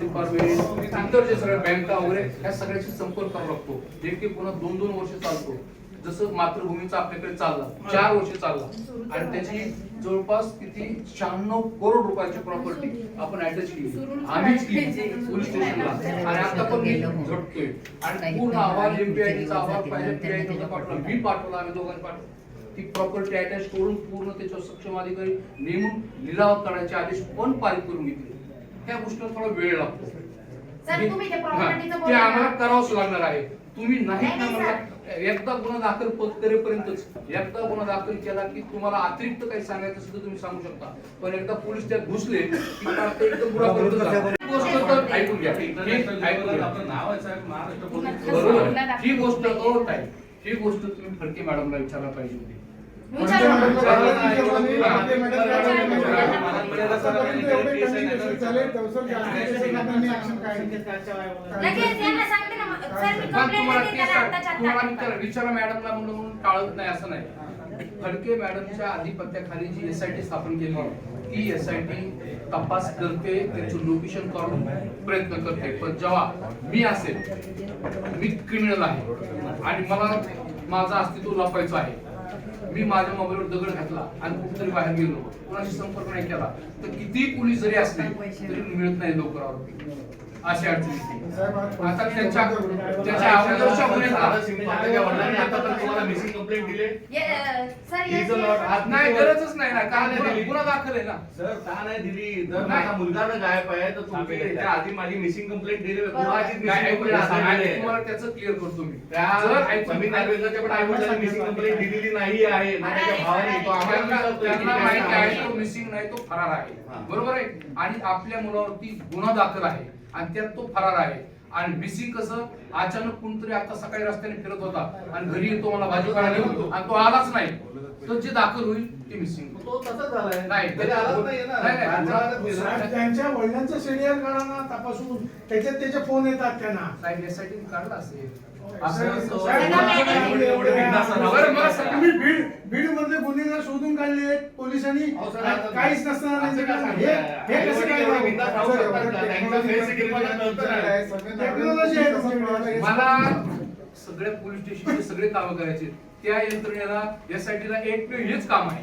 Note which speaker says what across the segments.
Speaker 1: Department इतर जे सगळ्या बँका वगैरे ह्या सगळ्याशी संपर्क करावा लागतो जे की पुन्हा दोन दोन वर्ष चालतो. जसं मातृभूमीचा आपल्याकडे चालला चार वर्ष चालला. आणि त्याची जवळपास किती? शहाण्णव करोड रुपयाची प्रॉपर्टी आपण अटॅच केली. आम्हीच केली पोलीस स्टेशनला. आणि आता पण मी झटतोय. आणि पूर्ण अहवाल एमपीआयडीचा अहवाल पाहिजे पीआयडीचा पाठवला. मी पाठवला आम्ही दोघांनी पाठवला. ती प्रॉपर्टी अटॅच करून पूर्ण त्याच्यावर सक्षम अधिकारी नेमून लिलाव करण्याचे आदेश पण पारित करून घेतले. त्या गोष्टीला थोडा वेळ लागतो.
Speaker 2: सर, तुम्ही ते?
Speaker 1: आम्हाला करावंच लागणार आहे. तुम्ही नाही ना एकदा गुन्हा दाखल करेपर्यंतच एकदा गुन्हा दाखल केला की तुम्हाला अतिरिक्त काही सांगायचं असेल तर तुम्ही सांगू शकता. पण एकदा पोलीस त्यात घुसले की एकदम. ही ऐकून घ्या. ही ऐकून घ्या.
Speaker 3: आपलं नाव आहे साहेब महाराष्ट्र पोलीस
Speaker 1: बरोबर. ही गोष्ट ही गोष्ट तुम्ही फडके मॅडमला विचारला पाहिजे होती.
Speaker 2: विचारा.
Speaker 1: मॅडमला म्हणून म्हणून टाळत नाही असं नाही. फडके मॅडमच्या आधिपत्याखाली जी एस आय टी स्थापन केली ती एस आय टी तपास करते त्याचं लोकेशन काढून प्रयत्न करते. पण जेव्हा मी असेल मी क्रिमिनल आहे. आणि मला माझं अस्तित्व लपायचं आहे. मी माझ्या मोबाईलवर दगड घातला आणि कुठेतरी बाहेर गेलो. कोणाशी संपर्क नाही केला. तर किती पोलीस जरी असले तरी मिळत नाही लवकर आरोपी अशी अडचण येते. आता त्यांच्या त्याच्या अगोदरच्या.
Speaker 3: आज
Speaker 1: नाही गरजच नाही ना.
Speaker 3: का नाही
Speaker 1: गुन्हा- दाखल आहे ना.
Speaker 3: सर का नाही दिली? जर
Speaker 1: नाही.
Speaker 3: माझा मुलगा जर गायब आहे तर तुम्ही आधी माझी मिसिंग कंप्लेंट दिली.
Speaker 1: तुम्हाला त्याचं क्लिअर करतो मी.
Speaker 3: त्या मिसिंग कंप्लेंट दिलेली नाही आहे.
Speaker 1: मिसिंग नाही तो फरार आहे. बरोबर आहे? आणि आपल्या मुलावरती गुन्हा दाखल आहे. आणि त्यात तो फरार आहे. आणि मिसिंग कसं अचानक कोणतरी आता सकाळी रस्त्याने फिरत होता आणि घरी येतो मला भाजीपाला घेऊन आणि तो आलाच नाही. तर जे दाखल होईल ते मिसिंग
Speaker 3: तो ना.
Speaker 4: त्यांच्या वडिलांचं सिनियर काढा तपासून त्याच्यात त्याचे फोन येतात त्यांना.
Speaker 1: काढला असेल.
Speaker 4: तुम्ही बीड बीड मधले गुन्हेगार शोधून काढले पोलिसांनी काहीच हे
Speaker 3: सांगताय?
Speaker 4: हे कसं काय
Speaker 3: एवढे बिनधास्त राहू शकतात का? त्यांचा फेस सिक्युरिटीला कळतं नाही.
Speaker 4: टेक्नॉलॉजी आहे.
Speaker 1: मला सगळ्या पोलीस स्टेशनचे सगळे काम करायचे त्या यंत्रणेला यासाठीला एक हेच काम आहे.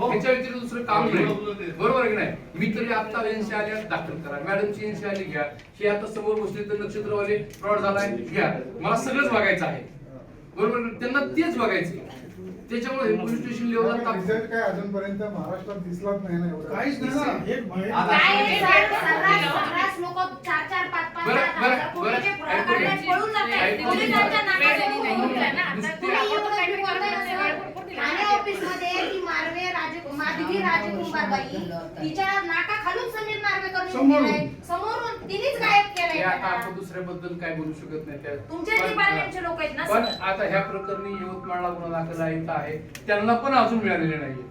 Speaker 1: त्याच्या व्यतिरिक्त दुसरं काम
Speaker 3: हो,
Speaker 1: नाही
Speaker 3: बरोबर
Speaker 1: की नाही मी तरी आता एनसी आल्या दाखल करा मॅडमची एनसी आली घ्या हे आता समोर बसले तर नक्षत्रवाले फ्रॉड झालाय घ्या मला सगळंच बघायचं आहे बरोबर? त्यांना तेच बघायचे त्याच्यामुळे हे पोलीस स्टेशन लेवलला
Speaker 5: रिझल्ट काय अजूनपर्यंत महाराष्ट्रात दिसलाच नाही ना एवढं
Speaker 4: काहीच नाही ना
Speaker 2: ठाणे ऑफिसमध्ये ती मार्वे राजे माधवी राजकुंभारबाई तिच्या नाका खालून समीर नार्वेकर
Speaker 4: समोरून.
Speaker 2: समोरून तिनेच गायब
Speaker 1: हे
Speaker 2: केलंय
Speaker 1: आता
Speaker 2: त्याला.
Speaker 1: आपण दुसऱ्याबद्दल काय बोलू शकत नाही. त्या
Speaker 2: तुमच्या
Speaker 1: पण-
Speaker 2: डिपार्टमेंटचे लोक आहेत ना
Speaker 1: पण. आता ह्या प्रकरणी यवतमाळला गुन्हा दाखल आहे इथं आहे. त्यांना पण अजून मिळालेले नाही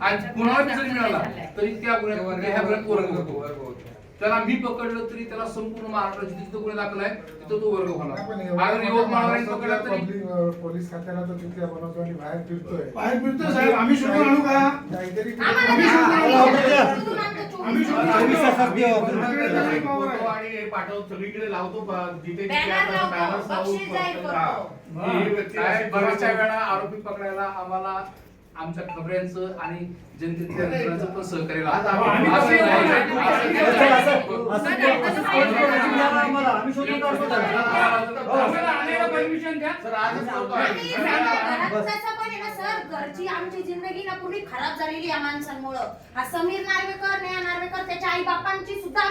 Speaker 1: आणि कुणाला जरी मिळाला? तरी त्या गुन्ह्यात ह्या गुन्ह्यात होतो? त्याला मी पकडलं तरी त्याला संपूर्ण महाराष्ट्राची जिथं गुन्हे दाखल आहे तिथं तो वर्ग होणार. अगर यवतमाळला पकडला तरी
Speaker 5: पोलीस खात्याला तर तिथे बनवतो आणि बाहेर फिरतोय.
Speaker 4: बाहेर फिरतोय साहेब. आम्ही शोधून आणू का?
Speaker 5: काहीतरी.
Speaker 4: आणू.
Speaker 3: हे पाठवतो सगळीकडे लावतो जिथे
Speaker 1: बऱ्याचशा वेळा आरोपी पकडायला आम्हाला आमच्या खबऱ्यांचं आणि यंत्रणाचं पण सहकार्य
Speaker 2: आमची जिंदगी ना पूर्ण खराब झालेली या माणसांमुळं हा समीर नार्वेकर नेहा नार्वेकर त्याच्या आई बापांची सुद्धा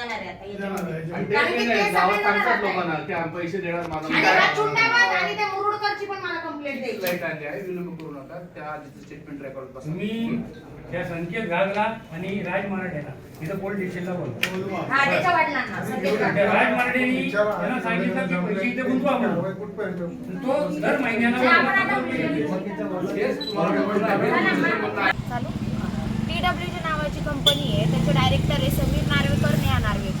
Speaker 2: आम्ही कंप्लेंट देणार आहे आता याच्यामध्ये.
Speaker 3: आणि ते
Speaker 2: कारण की
Speaker 3: नाही,
Speaker 2: ते
Speaker 3: नाही, गावात
Speaker 2: सगळे
Speaker 3: सांगतात
Speaker 2: जण
Speaker 3: लोकांना की आम्ही पैसे देणार माझा
Speaker 2: आणि
Speaker 3: मुलगा
Speaker 2: हा
Speaker 3: आहे.
Speaker 2: चुंडाबाज आणि त्या मुरुडकरची पण मला कंप्लेंट द्यायची.
Speaker 1: लाइट आली आहे विलंब करू नका. त्या आधीचं स्टेटमेंट रेकॉर्ड बसा.
Speaker 6: मी त्या संकेत गागला आणि राज मराठेला इथं पोलीस स्टेशनला बोलतो.
Speaker 2: हा त्याच्या वडिलांना संदेश
Speaker 6: त्या
Speaker 2: काका.
Speaker 6: राज त्यांना सांगितलं की पैसे इथे गुंतवा म्हणून.
Speaker 5: कुठपर्यंत?
Speaker 6: तो दर महिन्याला
Speaker 2: जे आपण आता
Speaker 1: तेच तुम्हाला बोलणं आहे.
Speaker 2: चालू. टीडब्ल्यूजी नावाची कंपनी आहे त्याचे डायरेक्टर आहे समीर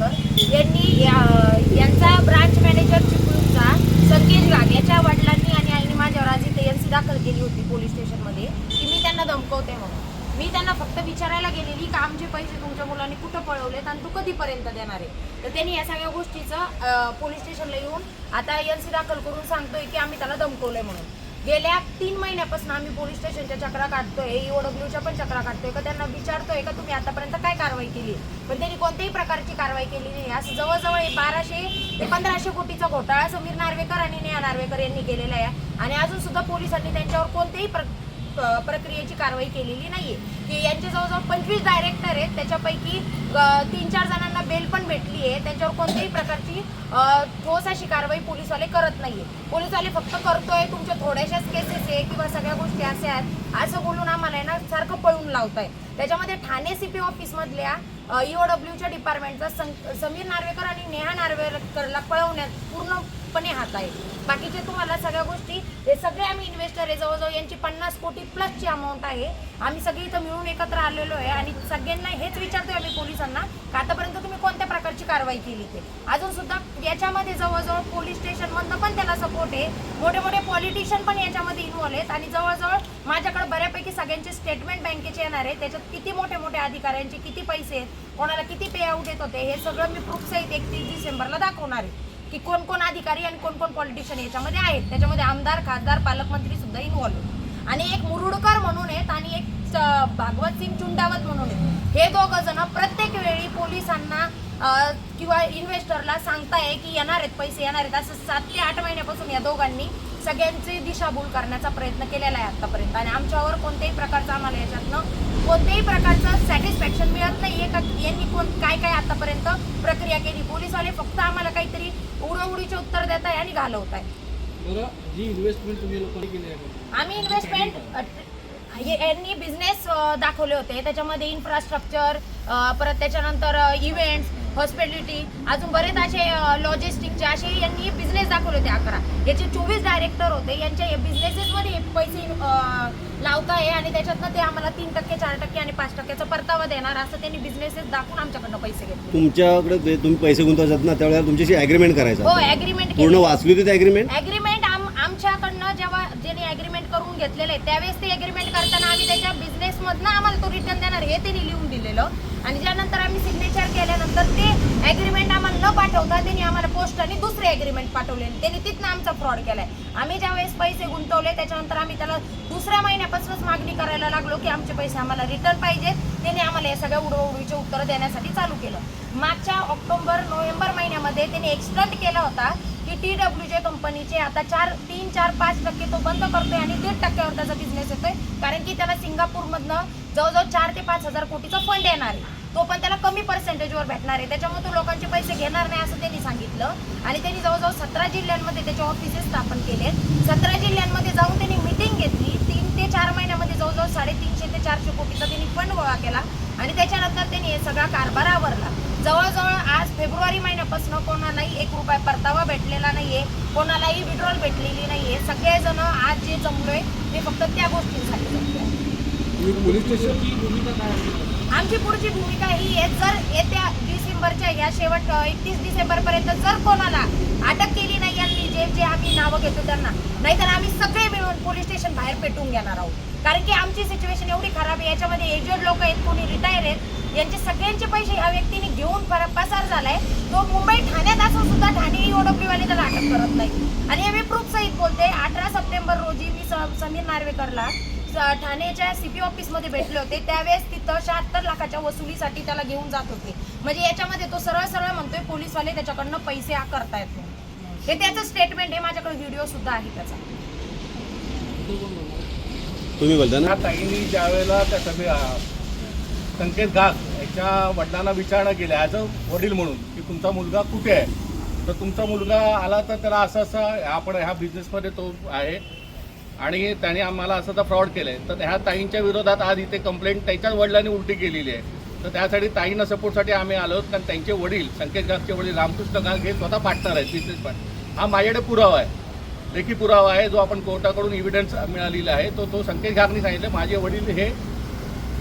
Speaker 2: नेहा यांनी या- यांचा ब्रांच मॅनेजर चिपळूणचा संकेत वाघ याच्या वडिलांनी आणि आईने माझ्यावर आज इथे एनसी दाखल केली होती पोलीस स्टेशनमध्ये की मी त्यांना धमकवते म्हणून. मी त्यांना फक्त विचारायला गेलेली का आमचे पैसे तुमच्या मुलांनी कुठं पळवलेत आणि तू कधीपर्यंत देणार आहे? तर त्यांनी या सगळ्या गोष्टीचं पोलीस स्टेशनला येऊन आता एन सी दाखल करून सांगतोय की आम्ही त्याला धमकवलंय म्हणून. गेल्या तीन महिन्यापासून आम्ही पोलीस स्टेशनच्या चक्रा काढतोय ईओडब्ल्यूच्या पण चक्रा काढतोय. का त्यांना विचारतोय का तुम्ही आतापर्यंत काय कारवाई केली? पण त्यांनी कोणत्याही प्रकारची कारवाई केली नाही. असं जवळजवळ बाराशे ते पंधराशे कोटीचा घोटाळा समीर नार्वेकर आणि नेहा नार्वेकर यांनी केलेला आहे. आणि अजून सुद्धा पोलिसांनी त्यांच्यावर कोणतेही प्र प्रक्रियेची कारवाई केलेली नाहीये. की यांचे जवळजवळ पंचवीस डायरेक्टर आहेत त्याच्यापैकी तीन चार जणांना बेल पण भेटली आहे त्यांच्यावर कोणत्याही प्रकारची ठोस अशी कारवाई पोलीसवाले करत नाहीये. पोलीसवाले फक्त करतोय तुमच्या थोड्याशाच केसेस आहे किंवा सगळ्या गोष्टी अशा आहेत असं बोलून आम्हाला आहे ना सारखं पळून लावताय त्याच्यामध्ये ठाणे सीपी ऑफिस मधल्या ईओडब्ल्यूच्या डिपार्टमेंटचा सं- समीर नार्वेकर आणि नेहा नार्वेकरला पळवण्यात पूर्ण पूर्णपणे हात आहे बाकीचे तुम्हाला सगळ्या गोष्टी हे सगळे आम्ही इन्व्हेस्टर आहे जवळजवळ यांची पन्नास कोटी प्लसची अमाऊंट आहे. आम्ही सगळे इथं मिळून एकत्र आलेलो आहे आणि सगळ्यांना हेच विचारतोय आम्ही पोलिसांना का आतापर्यंत तुम्ही कोणत्या प्रकारची कारवाई केली ते अजून सुद्धा याच्यामध्ये जवळजवळ पोलीस स्टेशनमधनं पण त्याला सपोर्ट आहे. मोठे मोठे पॉलिटिशियन पण याच्यामध्ये इन्व्हॉल्व आहेत आणि जवळजवळ माझ्याकडे बऱ्यापैकी सगळ्यांचे स्टेटमेंट बँकेचे येणार आहे त्याच्यात किती मोठे मोठे अधिकाऱ्यांचे किती पैसे आहेत कोणाला किती पे आउट येत होते हे सगळं मी प्रूफ सहित एकतीस डिसेंबरला दाखवणार आहे. की कोण कोण अधिकारी आणि कोण कोण पॉलिटिशियन याच्यामध्ये आहेत. त्याच्यामध्ये आमदार खासदार पालकमंत्री सुद्धा इन्व्हॉल्व आणि एक मुरुडकर म्हणून आहेत आणि एक स- भागवत सिंग चुंडावत म्हणून आहेत. हे दोघं जण प्रत्येक वेळी पोलिसांना किंवा इन्व्हेस्टरला सांगताय की येणार आहेत पैसे येणार आहेत. असं सात ते आठ महिन्यापासून या दोघांनी सगळ्यांची दिशाभूल करण्याचा प्रयत्न केलेला आहे आतापर्यंत. आणि आमच्यावर कोणत्याही प्रकारचं आम्हाला याच्यातनं कोणत्याही प्रकारचं सॅटिस्फॅक्शन मिळत नाहीये का? यांनी कोण काय काय आतापर्यंत प्रक्रिया केली? पोलीसवाले फक्त आम्हाला काहीतरी उडवडीचे उत्तर देत आहे आणि घालवत आहे
Speaker 7: आहे.
Speaker 2: आम्ही इन्व्हेस्टमेंट यांनी बिझनेस दाखवले होते. त्याच्यामध्ये इन्फ्रास्ट्रक्चर परत त्याच्यानंतर इव्हेंट्स हॉस्पिटॅलिटी अजून बरेच असे लॉजिस्टिकचे असे यांनी बिझनेस दाखवले होते अकरा. याचे चोवीस डायरेक्टर होते यांच्या बिझनेसेसमध्ये हे पैसे लावताय आणि त्याच्यातनं ते आम्हाला तीन टक्के चार टक्के आणि पाच टक्क्याचा परतावा देणार असं त्यांनी बिझनेसेस दाखवून आमच्याकडनं पैसे घेतले.
Speaker 8: तुमच्याकडे तुम्ही पैसे गुंतवायचे ना त्यावेळेला तुमच्याशी अग्रीमेंट
Speaker 2: हो
Speaker 8: करायचा
Speaker 2: ऍग्रीमेंट
Speaker 8: पूर्ण वाचली होती अग्रीमेंट
Speaker 2: ऍग्रीमेंट आमच्याकडनं जेव्हा ज्यांनी ऍग्रीमेंट करून घेतलेलं आहे त्यावेळेस ते ऍग्रीमेंट करताना आम्ही त्याच्या बिझनेस मधनं आम्हाला तो रिटर्न देणार हे त्यांनी लिहून दिलेलं. आणि ज्यानंतर आम्ही सिग्नेचर केल्यानंतर ते ॲग्रीमेंट आम्हाला न पाठवता त्यांनी आम्हाला पोस्टाने दुसरे ॲग्रीमेंट पाठवलेले त्यांनी तिथनं आमचा फ्रॉड केलाय. आम्ही ज्यावेळेस पैसे गुंतवले त्याच्यानंतर आम्ही त्याला दुसऱ्या महिन्यापासूनच मागणी करायला लागलो की आमचे पैसे आम्हाला रिटर्न पाहिजेत. त्यांनी आम्हाला या सगळ्या उडवडीचे उत्तर देण्यासाठी चालू केलं. मागच्या ऑक्टोबर नोव्हेंबर महिन्यामध्ये त्यांनी एक्सटेंड केला होता. की टी डब्ल्यू जे कंपनीचे आता चार तीन चार पाच टक्के तो बंद करतोय आणि दीड टक्क्यावर त्याचा बिझनेस येतोय. कारण की त्याला सिंगापूरमधनं जवळजवळ चार ते पाच हजार कोटीचा फंड येणार आहे. तो पण त्याला कमी पर्सेंटेजवर भेटणार आहे. त्याच्यामुळे तो लोकांचे पैसे घेणार नाही असं त्यांनी सांगितलं. आणि त्यांनी जवळजवळ सतरा जिल्ह्यांमध्ये त्याचे ऑफिसेस स्थापन केले सतरा जिल्ह्यांमध्ये जाऊन त्यांनी मिटिंग घेतली. तीन ते चार महिन्यामध्ये जवळजवळ साडेतीनशे ते चारशे कोटीचा त्यांनी फंड गोळा केला. आणि त्याच्यानंतर त्यांनी हे सगळा कारभार आवरला. जवळजवळ आज फेब्रुवारी महिन्यापासून कोणालाही एक रुपया परतावा भेटलेला नाहीये कोणालाही विड्रॉल भेटलेली नाहीये. सगळेजण आज जे जमलोय ते फक्त त्या गोष्टींसाठी आमची पुढची भूमिका ही आहे जर येत्या डिसेंबरच्या या शेवट एकतीस डिसेंबर पर्यंत जर कोणाला अटक केली जे जे आम्ही नावं घेतो त्यांना. नाहीतर आम्ही सगळे मिळून पोलीस स्टेशन बाहेर पेटून घेणार आहोत. कारण की आमची सिच्युएशन एवढी खराब आहे याच्यामध्ये एजेड लोक आहेत कोणी रिटायर आहेत यांचे सगळ्यांचे पैसे ह्या व्यक्तीने घेऊन पसार झालाय. तो मुंबई ठाण्यात असून सुद्धा ठाणे ओडब्ल्यूवाले त्याला अटक करत नाही. आणि हे मी प्रूफ सहित बोलते अठरा सप्टेंबर रोजी मी स- समीर नार्वेकरला स- ठाण्याच्या सीपी ऑफिसमध्ये भेटले होते. त्यावेळेस तिथं शहात्तर लाखाच्या वसुलीसाठी त्याला घेऊन जात होते. म्हणजे याच्यामध्ये तो सरळ सरळ म्हणतोय पोलीसवाले त्याच्याकडनं पैसे आकारतायत म्हणून. हे त्याचं स्टेटमेंट आहे माझ्याकडे व्हिडिओ सुद्धा आहे त्याचा.
Speaker 8: तुम्ही बोलता ना?
Speaker 3: त्या ताईंनी ज्या वेळेला त्या सगळे अं, संकेत घास याच्या वडिलांना विचारणा केल्या ॲज अ वडील म्हणून की तुमचा मुलगा कुठे आहे? तर तुमचा मुलगा आला तर त्याला असं असं आपण ह्या बिझनेसमध्ये तो आहे. आणि त्याने आम्हाला असं तर फ्रॉड केलं आहे तर ह्या ताईंच्या विरोधात आज इथे कंप्लेंट त्याच्याच वडिलांनी उलटी केलेली आहे. तर त्यासाठी ताईंना सपोर्टसाठी आम्ही आलो आहोत. कारण त्यांचे वडील संकेत घासचे वडील रामकृष्ण घास हे स्वतः पार्टनर आहेत बिझनेस पार्टनर हा माझ्याकडे पुरावा आहे. लेखी पुरावा आहे जो आपण कोर्टाकडून इव्हिडन्स मिळालेला आहे. तो तो संकेत घागने सांगितलं माझे वडील हे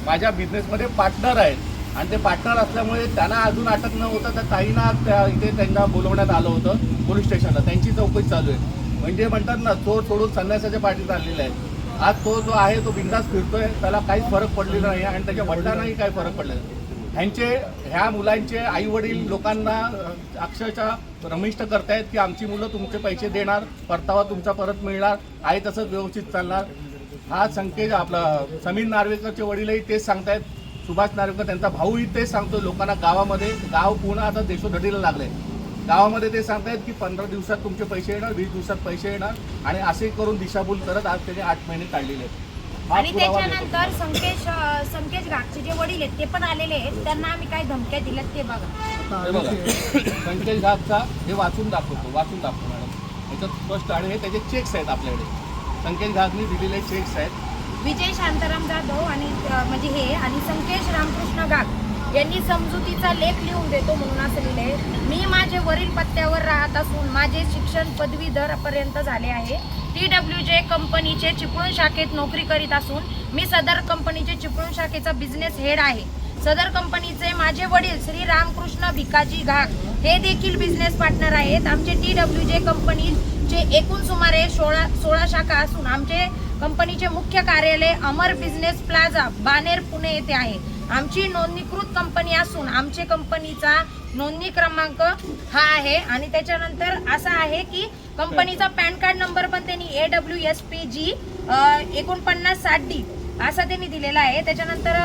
Speaker 3: माझ्या बिझनेसमध्ये पार्टनर आहेत. आणि ते पार्टनर असल्यामुळे त्यांना अजून अटक न होता तर ताईंना त्या इथे त्यांना बोलवण्यात आलं होतं पोलीस स्टेशनला त्यांची चौकशी चालू आहे. म्हणजे म्हणतात ना चोर सोडून संन्यासाच्या पाठीत चाललेला आहे. आज तो जो आहे तो बिंदास फिरतोय. त्याला काहीच फरक पडलेला नाही आणि त्याच्या वडिलांनाही काही फरक पडलेला नाही. ह्यांचे ह्या मुलांचे आई वडील लोकांना अक्षरशः रमिष्ट करतायत की आमची मुलं तुमचे पैसे देणार परतावा तुमचा परत मिळणार आहे तसंच व्यवस्थित चालणार. हा संकेत आपला समीर नार्वेकरचे वडीलही तेच सांगतायत. सुभाष नार्वेकर त्यांचा भाऊही तेच सांगतो लोकांना गावामध्ये. गाव पूर्ण आता देशोधडीला लागले गावामध्ये ते सांगतायत की पंधरा दिवसात तुमचे पैसे येणार वीस दिवसात पैसे येणार आणि असे करून दिशाभूल करत आज त्यांनी आठ महिने काढलेले आहेत.
Speaker 2: आणि. त्याच्यानंतर संकेश संकेश घाटचे जे वडील आहेत ते पण आलेले आहेत. त्यांना आम्ही काय धमक्या दिल्यात ते बघा.
Speaker 3: संकेश घाटचा हे वाचून दाखवतो वाचून दाखवतो मॅडम. याच्यात स्पष्ट आणि हे त्याचे चेक्स आहेत आपल्याकडे. संकेश घाटने दिलेले चेक्स आहेत.
Speaker 2: विजय शांताराम जाधव आणि म्हणजे हे आणि संकेश रामकृष्ण गाग यांनी समजुतीचा लेख लिहून देतो म्हणून असं लिहिलंय. मी माझे वरील पत्त्यावर राहत असून माझे शिक्षण पदवीधर पर्यंत झाले आहे. टी डब्ल्यू जे कंपनीचे चिपळूण शाखेत नोकरी करीत असून मी सदर कंपनीचे चिपळूण शाखेचा बिझनेस हेड आहे. सदर कंपनीचे माझे वडील श्री रामकृष्ण भिकाजी घाग हे देखील बिझनेस पार्टनर आहेत. आमचे टी डब्ल्यू जे कंपनीचे एकूण सुमारे सोळा सोळा शाखा असून आमचे कंपनीचे मुख्य कार्यालय अमर बिझनेस प्लाझा बानेर पुणे येथे आहे. आमची नोंदणीकृत कंपनी असून आमचे कंपनीचा नोंदणी क्रमांक हा आहे आणि त्याच्यानंतर असा आहे की कंपनीचा पॅन कार्ड नंबर पण त्यांनी A W S P G एकोणपन्नास साठ डी असा त्यांनी दिलेला आहे. त्याच्यानंतर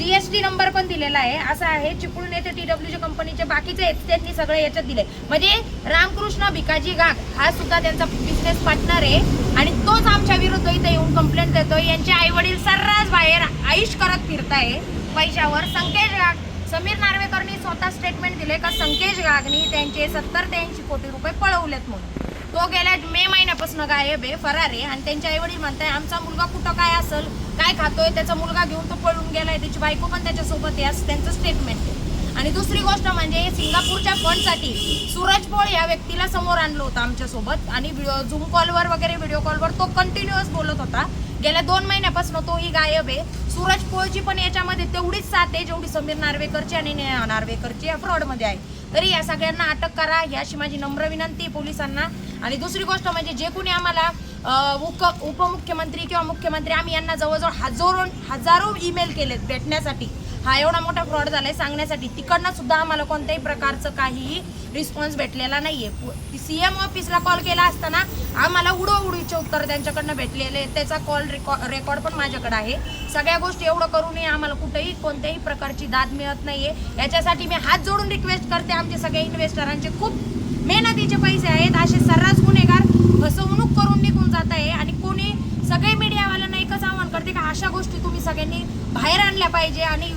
Speaker 2: जीएसटी नंबर पण दिलेला आहे. असा आहे चिपळूण येथे टी डब्ल्यू कंपनीचे बाकीचे आहेत त्यांनी सगळे याच्यात दिले. म्हणजे रामकृष्ण भिकाजी गाग हा सुद्धा त्यांचा बिझनेस पार्टनर आहे. आणि तोच आमच्या विरुद्ध इथे येऊन कंप्लेंट देतोय. यांचे आई वडील सर्रास बाहेर आयुष करत फिरताय. पैशावर संकेश गाग समीर नार्वेकरनी स्वतः स्टेटमेंट दिले का संकेश गागनी त्यांचे सत्तर ते ऐंशी कोटी रुपये पळवलेत म्हणून. तो गेल्या मे महिन्यापासून गायब आहे फरार आहे. आणि त्यांचे आई वडील म्हणताय आमचा मुलगा कुठं काय असेल? काय खातोय त्याचा मुलगा घेऊन तो पळून गेलाय त्याची बायको पण त्याच्यासोबत आहे असं त्यांचं स्टेटमेंट आहे. आणि दुसरी गोष्ट म्हणजे सिंगापूरच्या फंडसाठी सूरज पोळ या व्यक्तीला समोर आणलं होतं आमच्यासोबत. आणि झूम कॉलवर वगैरे व्हिडिओ कॉलवर तो कंटिन्युअस बोलत होता. गेल्या दोन महिन्यापासून तोही गायब आहे. सूरज पोळची पण याच्यामध्ये तेवढीच साथ आहे जेवढी समीर नार्वेकरची आणि नार्वेकरची या फ्रॉडमध्ये आहे. तरी या सगळ्यांना अटक करा ही अशी माझी नम्र विनंती आहे पोलिसांना. आणि दुसरी गोष्ट म्हणजे जे कोणी आम्हाला उप उपमुख्यमंत्री किंवा मुख्यमंत्री आम्ही यांना जवळजवळ हजारो हजारो ईमेल केलेत भेटण्यासाठी. हा एवढा मोठा फ्रॉड झालाय सांगण्यासाठी. तिकडनं सुद्धा आम्हाला कोणत्याही प्रकारचं काहीही रिस्पॉन्स भेटलेला नाही आहे सी एम ऑफिसला कॉल केला असताना आम्हाला उडो उडीचे उत्तर त्यांच्याकडनं भेटलेले. त्याचा कॉल रेकॉर्ड पण माझ्याकडे आहे. सगळ्या गोष्टी एवढं करूनही आम्हाला कुठेही कोणत्याही प्रकारची दाद मिळत नाहीये. याच्यासाठी मी हात जोडून रिक्वेस्ट करते आमचे सगळे इन्व्हेस्टरांचे खूप मेहनतीचे पैसे आहेत. असे सर्रास गुन्हेगार फसवणूक करून निघून जात आहे आणि कोणी सगळे मीडियावाल्यांना एकच आव्हान करते का अशा गोष्टी तुम्ही सगळ्यांनी बाहेर आणल्या पाहिजे आणि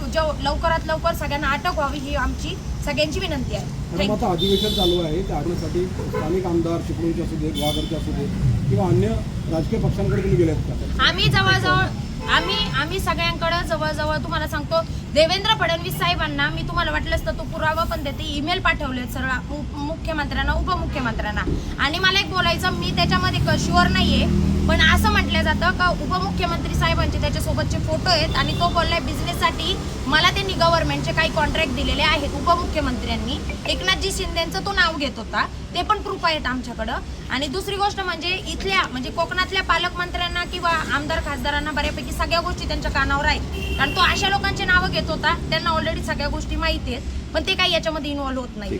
Speaker 2: लवकरात लवकर सगळ्यांना अटक व्हावी ही आमची सगळ्यांची विनंती आहे.
Speaker 7: आता अधिवेशन चालू आहे त्या स्थानिक आमदार चिपळूणचे असू दे गुहागरचे असू दे किंवा अन्य राजकीय पक्षांकडे तुम्ही गेलेत का
Speaker 2: आम्ही जवळजवळ आम्ही आम्ही सगळ्यांकडे जवळजवळ तुम्हाला सांगतो देवेंद्र फडणवीस साहेबांना मी तुम्हाला वाटलंच तर तो पुरावा पण देते ईमेल पाठवले सर्व उप- मुख्यमंत्र्यांना उपमुख्यमंत्र्यांना. आणि मला एक बोलायचं मी त्याच्यामध्ये शुअर नाहीये पण असं म्हटलं जातं का उपमुख्यमंत्री साहेबांचे त्याच्यासोबतचे फोटो आहेत आणि तो बोललाय बिझनेससाठी मला त्यांनी गव्हर्नमेंटचे काही कॉन्ट्रॅक्ट दिलेले आहेत उपमुख्यमंत्र्यांनी. एकनाथजी शिंदेचं तो नाव घेत होता. ते पण प्रूफ आहेत आमच्याकडं. आणि दुसरी गोष्ट म्हणजे इथल्या म्हणजे कोकणातल्या पालकमंत्र्यांना किंवा आमदार खासदारांना बऱ्यापैकी सगळ्या गोष्टी त्यांच्या कानावर आहेत. कारण तो अशा लोकांचे नावं घेत होता. त्यांना ऑलरेडी सगळ्या गोष्टी माहिती आहेत. पण ते काही याच्यामध्ये इन्व्हॉल्व्ह होत नाही.